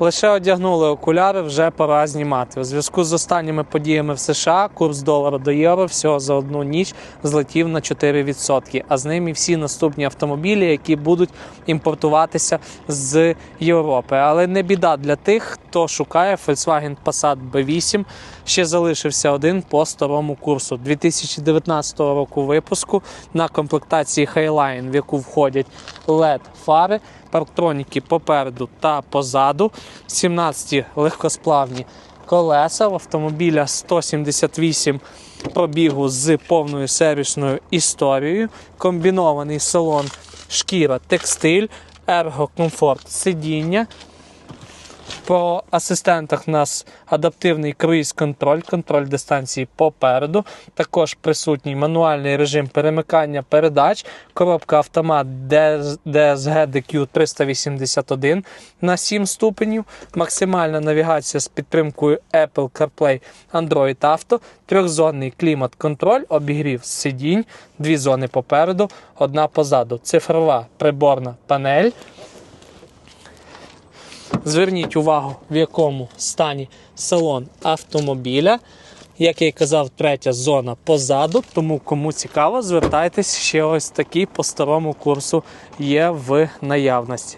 Лише одягнули окуляри, вже пора знімати. У зв'язку з останніми подіями в США курс долара до євро всього за одну ніч злетів на 4%, а з ним і всі наступні автомобілі, які будуть імпортуватися з Європи. Але не біда для тих, хто шукає Volkswagen Passat B8. Ще залишився один по старому курсу 2019 року випуску на комплектації Highline, в яку входять LED фари, парктроніки попереду та позаду, 17 легкосплавні колеса. В автомобіля 178 пробігу з повною сервісною історією, комбінований салон шкіра, текстиль, ергокомфорт, сидіння. По асистентах у нас адаптивний круїз-контроль, контроль дистанції попереду. Також присутній мануальний режим перемикання передач, коробка автомат DSG DQ 381 на 7 ступенів, максимальна навігація з підтримкою Apple CarPlay Android Auto, трьохзонний клімат-контроль, обігрів сидінь, дві зони попереду, одна позаду, цифрова приборна панель. Зверніть увагу, в якому стані салон автомобіля. Як я й казав, третя зона позаду. Тому кому цікаво, звертайтесь ще ось такий по старому курсу є в наявності.